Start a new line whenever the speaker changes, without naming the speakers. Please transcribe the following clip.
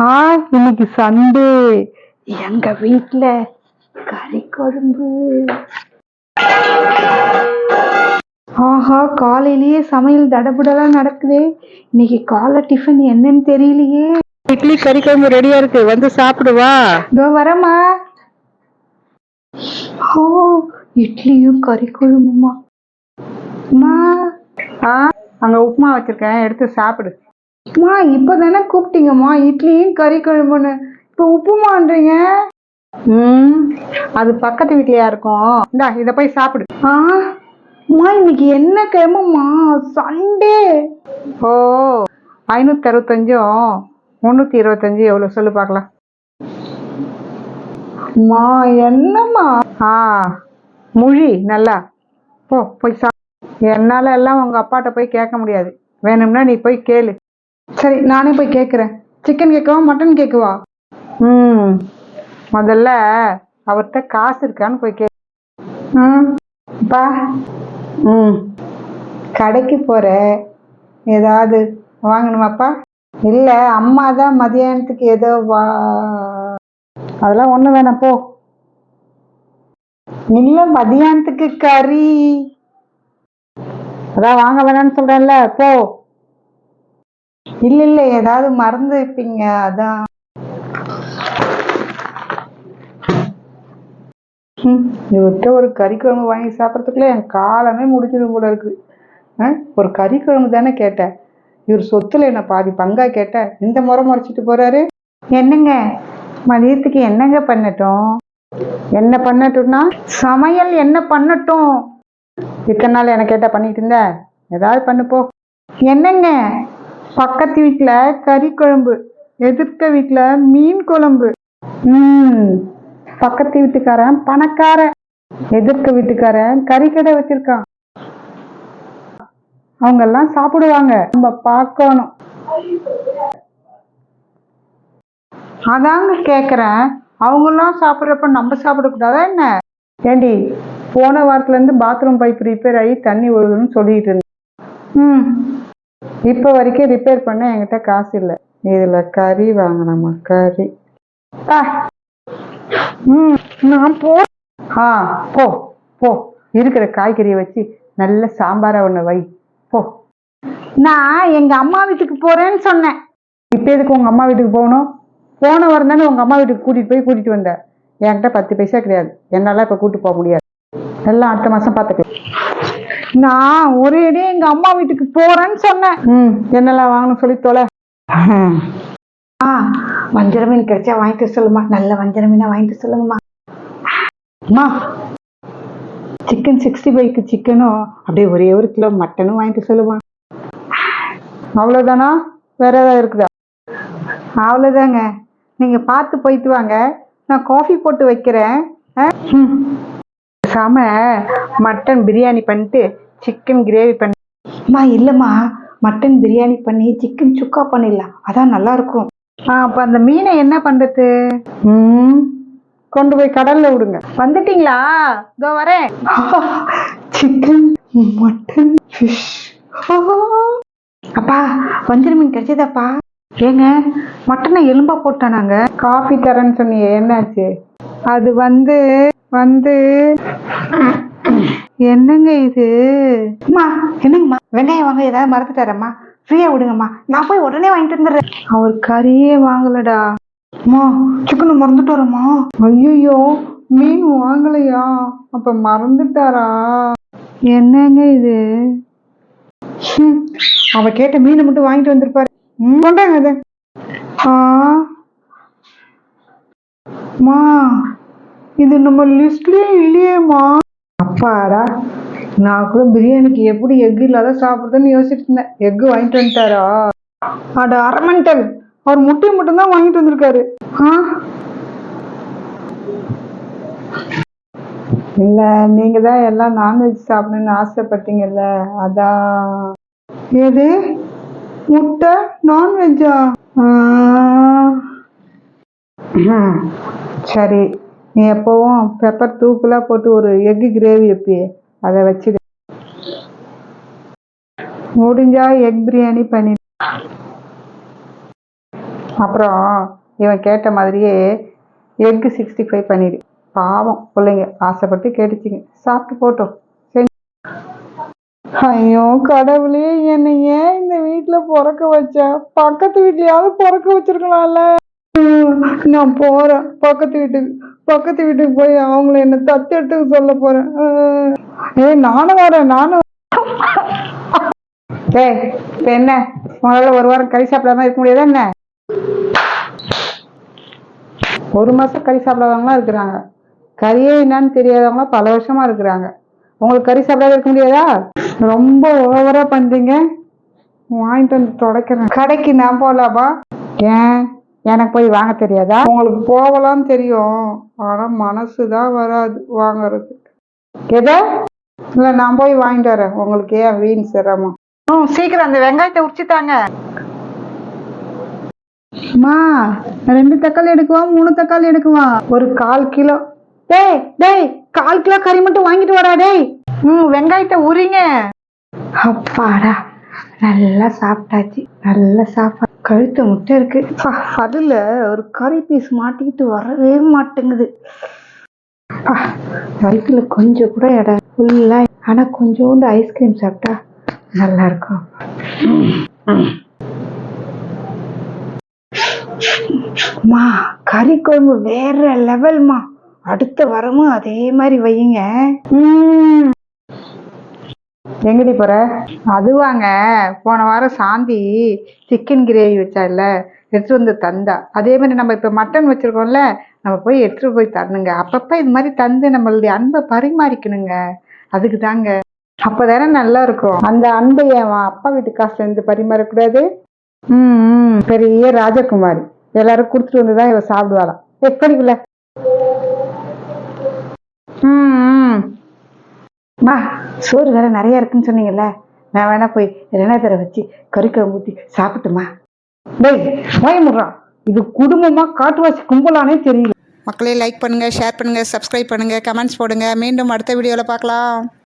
ஆ இன்னைக்கு சண்டே. எங்க வீட்ல கறி குழம்பு. ஆஹா காலையிலேயே சமையல் தடபுடலாம் நடக்குதே. இன்னைக்கு காலை டிஃபன் என்னன்னு தெரியலையே.
இட்லி கறி குழம்பு ரெடியா இருக்கு. வந்து சாப்பிடுவா
இதோ வரமா ஓ இட்லியும் கறி குழம்புமா? அம்மா.
ஆ அங்க உப்புமா வச்சிருக்கேன். எடுத்து சாப்பிடு.
அம்மா இப்பதானே கூப்பிட்டீங்கம்மா. இட்லியும் கறி குழம்புன்னு இப்போ உப்புமான்றீங்க?
ம் அது பக்கத்து வீட்லயா இருக்கும். இந்தா இத போய் சாப்பிடு.
ஆ அம்மா இன்னைக்கு என்ன கிழமைம்மா? சண்டே.
ஓ ஐநூத்தி அறுபத்தஞ்சும் முன்னூத்தி இருபத்தஞ்சு எவ்வளவு சொல்லு பார்க்கலாம்.
அம்மா என்னம்மா?
ஆ மொழி நல்லா. போ போய் சா என்னால எல்லாம் உங்க அப்பாட்ட போய் கேட்க முடியாது. வேணும்னா நீ போய் கேளு.
சரி நானே போய் கேட்குறேன் சிக்கன் கேட்கவா மட்டன் கேட்கவா
ம். முதல்ல அவர்கிட்ட காசு இருக்கான்னு போய் கே
ம் அப்பா
ம்.
கடைக்கு போற ஏதாவது வாங்கணுமாப்பா? இல்லை அம்மா தான் மதியானத்துக்கு ஏதோ வா
அதெல்லாம் ஒண்ணு வேணாம் போ.
இல்லை மதியானத்துக்கு கறி.
அதான் வாங்க வேணாம்னு சொல்றேன்ல போ.
இல்லை இல்லை ஏதாவது மறந்து இருப்பீங்க அதான்.
ம், இவர்கிட்ட ஒரு கறி குழம்பு வாங்கி சாப்பிட்றதுக்குள்ள என் காலமே முடிஞ்சிடும் போல இருக்கு. ஆ, ஒரு கறி குழம்பு தானே கேட்டேன். இவர் சொத்துல என்ன பாதி பங்கா கேட்டேன் இந்த முறை முறைச்சிட்டு போறாரு.
என்னங்க மதியத்துக்கு என்னங்க பண்ணட்டும்?
என்ன பண்ணட்டும்னா
சமையல் என்ன பண்ணட்டும்?
இத்தனை நாள் என்ன கேட்டா பண்ணிட்டு இருந்த? ஏதாவது பண்ணுப்போ
என்னங்க பக்கத்து வீட்டில் கறி குழம்பு எதிர்க்க வீட்டில் மீன் குழம்பு.
ம் பக்கத்து வீட்டுக்காரன் பணக்காரன் எதிர்க்க வீட்டுக்காரன் கறி கடை வச்சிருக்கான். அவங்க எல்லாம் சாப்பிடுவாங்க. நம்ம பார்க்கணும்.
அதாங்க கேட்குறேன் அவங்களாம் சாப்பிட்றப்ப நம்ம சாப்பிடக்கூடாதா என்ன?
ஏண்டி போன வாரத்துல இருந்து பாத்ரூம் பைப் ரிப்பேர் ஆகி தண்ணி ஒழுகுன்னு சொல்லிட்டு இருந்தேன்
ம்.
இப்போ வரைக்கும் ரிப்பேர் பண்ண என்கிட்ட காசு இல்லை. இதில் கறி வாங்கினம்மா கறி.
ஆ. ம் நான் போ.
ஆ போ போ. இருக்கிற காய்கறியை வச்சு நல்ல சாம்பாரா ஒன்று வை. போ.
நான் எங்கள் அம்மா வீட்டுக்கு போகிறேன்னு சொன்னேன்.
இப்போ எதுக்கு உங்க அம்மா வீட்டுக்கு போகணும்? போன வாரம் தானே உங்க அம்மா வீட்டுக்கு கூட்டிட்டு போய் கூட்டிட்டு வந்தேன். என்கிட்ட பத்து பைசா கிடையாது. என்னால இப்ப கூட்டிட்டு போக முடியாது. எல்லாம் அடுத்த மாசம் பார்த்துக்கலாம்
நான் ஒரேடியே எங்கள் அம்மா வீட்டுக்கு போகிறேன்னு சொன்னேன்.
ம். என்னெல்லாம் வாங்கணும் சொல்லி தொலை.
ஆ வஞ்சர மீன் கிடைச்சா வாங்கிட்டு சொல்லுமா. நல்ல வஞ்சர மீனா வாங்கிட்டு சொல்லுங்கம்மா.
அம்மா சிக்கன் சிக்ஸ்டி ஃபைவ்க்கு சிக்கனும் அப்படியே ஒரே ஒரு கிலோ மட்டனும் வாங்கிட்டு சொல்லுமா. அவ்வளோதானா வேற ஏதாவது இருக்குதா?
அவ்வளோதாங்க நீங்கள் பார்த்து போயிட்டு வாங்க. நான் காஃபி போட்டு வைக்கிறேன். ஆ?
ம். பேசாம மட்டன் பிரியாணி பண்ணிட்டு சிக்கன் கிரேவி பண்ணி.
அம்மா இல்லைம்மா. மட்டன் பிரியாணி பண்ணி சிக்கன் சுக்கா பண்ணிடலாம். அதான் நல்லா இருக்கும்
ஆ அப்போ அந்த மீனை என்ன பண்ணுறது ம் கொண்டு போய் கடல்ல விடுங்க.
வந்துட்டீங்களா? இதோ வரேன். சிக்கன் மட்டன் ஃபிஷ் அப்பா வஞ்சர மீன் கிடைச்சதாப்பா? ஏங்க மட்டனை எலும்பா போட்டானாங்க
காஃபி தரேன்னு சொன்னியே என்னாச்சு?
அது வந்து வந்து. என்னங்க இது? அம்மா என்னங்கம்மா? வெங்காயம் வாங்க ஏதாவது மறந்துட்டாரம்மா. ஃப்ரீயா விடுங்கம்மா. நான் போய் உடனே வாங்கிட்டு வந்துடுறேன். அவர் கறியே வாங்கலடா. அம்மா சிக்கன் மறந்துட்டு வரம்மா.
ஐயோ மீன் வாங்கலையா? அப்ப மறந்துட்டாரா?
என்னங்க இது?
அவ கேட்ட மீனை மட்டும் வாங்கிட்டு வந்திருப்பாரு. கொண்டாங்க அதை.
ஆ. மா இது நம்ம லிஸ்ட்லயே இல்லையேம்மா.
அப்பாரா நான் கூட பிரியாணிக்கு எப்படி எக் இல்லாத சாப்பிடுறதுன்னு யோசிச்சுட்டு இருந்தேன். எக் வாங்கிட்டு வந்துட்டாரா?
அட அரமெண்டல் அவர் முட்டையை மட்டும்தான் வாங்கிட்டு வந்திருக்காரு.
ஆ? இல்ல நீங்க தான் எல்லாம் நான்வெஜ் சாப்பிடணும்னு ஆசைப்பட்டீங்கல்ல அதான்.
எது? முட்டை நான்வெஜ்ஜா
சரி. நீ எப்பவும் பெப்பர் தூக்குலா போட்டு ஒரு எக்கு கிரேவி வைப்பியே அதை வச்சு முடிஞ்சா எக் பிரியாணி பண்ணி அப்புறம் இவன் கேட்ட மாதிரியே எக்கு சிக்ஸ்டி ஃபைவ் பண்ணிடு. பாவம் பிள்ளைங்க ஆசைப்பட்டு கேட்டுச்சிங்க. சாப்பிட்டு போட்டோம் சரி. ஐயோ கடவுளே என்னை ஏன் இந்த வீட்டில் பிறக்க வச்ச? பக்கத்து வீட்லயாவது பிறக்க வச்சிருக்கலாம்ல. நான் போறேன். பக்கத்து வீட்டுக்கு பக்கத்து வீட்டுக்கு போய் அவங்கள என்ன தத்து எடுத்து சொல்ல போறேன். ஏய் நானும் வரேன் நானும் ஏய் இப்ப என்ன? முதல்ல ஒரு வாரம் கறி சாப்பிடாம இருக்க முடியாது என்ன? ஒரு மாசம் கறி சாப்பிடாதவங்களாம் இருக்கிறாங்க. கறியே என்னன்னு தெரியாதவங்க பல வருஷமா இருக்கிறாங்க. உங்களுக்கு கறி சாப்பிடாத இருக்க முடியாதா? ரொம்ப ஓவரா பண்றீங்க. வாங்கிட்டு வந்து துடைக்கிறேன். கடைக்கு நான் போலாமா? ஏன்? எனக்கு போய் வாங்க தெரியாதா? உங்களுக்கு போகலான்னு தெரியும். ஆனா மனசு தான் வராது வாங்குறது எதா? இல்லை நான் போய் வாங்கிட்டு வரேன். உங்களுக்கு ஏன் வீண் சிரமம்?
ம் சீக்கிரம் அந்த வெங்காயத்தை உரிச்சுத்தாங்க.
அம்மா ரெண்டு தக்காளி எடுக்குவா? மூணு தக்காளி எடுக்குவா? ஒரு கால் கிலோ. டேய் டேய் கால் கிலோ கறி மட்டும் வாங்கிட்டு வாடா டேய்.
ம் வெங்காயத்தை உரிங்க. அப்பாடா நல்லா சாப்பிட்டாச்சு. நல்ல சாப்பாடு கழுத்து முட்டை இருக்கு.
அதுல ஒரு கறி பீஸ் மாட்டிக்கிட்டு வரவே மாட்டேங்குது.
வயிற்றுல கொஞ்சம் கூட இடம் ஃபுல்லா ஆனா கொஞ்சோண்டு ஐஸ்கிரீம் சாப்பிட்டா நல்லா இருக்கும். மா கறி குழம்பு வேற லெவல்மா அடுத்த வாரமும் அதே மாதிரி வையுங்க.
எங்கடி போற?
அதுவாங்க. போன வாரம் சாந்தி சிக்கன் கிரேவி வச்சால எடுத்துகிட்டு வந்து தந்தா. அதே மாதிரி நம்ம இப்ப மட்டன் வச்சிருக்கோம்ல நம்ம போய் எடுத்துட்டு போய் தரணுங்க. அப்பப்ப இது மாதிரி தந்து நம்மளுடைய அன்பை பரிமாறிக்கணுங்க. அதுக்கு தாங்க அப்பதானே நல்லா இருக்கும்
அந்த அன்பை என் அப்பா வீட்டு காசுல இருந்து பரிமாறக்கூடாது.
ம் ம்.
பெரிய ராஜகுமாரி. எல்லாரும் கொடுத்துட்டு வந்து தான் இவ சாப்பிடுவாளாம். எப்படிக்குள்ள
ம் ம். சோறு வேற நிறைய இருக்குன்னு சொன்னீங்கல்ல நான் வேணா போய் ரெண்டாயிரத்தரை வச்சு கறிக்குழம்பு ஊற்றி சாப்பிட்டுமா?
டேய் பயமுடுறான் இது குடும்பமா காட்டுவாசி கும்பலானே தெரியல.
மக்களே லைக் பண்ணுங்க ஷேர் பண்ணுங்க சப்ஸ்கிரைப் பண்ணுங்க கமெண்ட்ஸ் போடுங்க. மீண்டும் அடுத்த வீடியோவில் பார்க்கலாம்.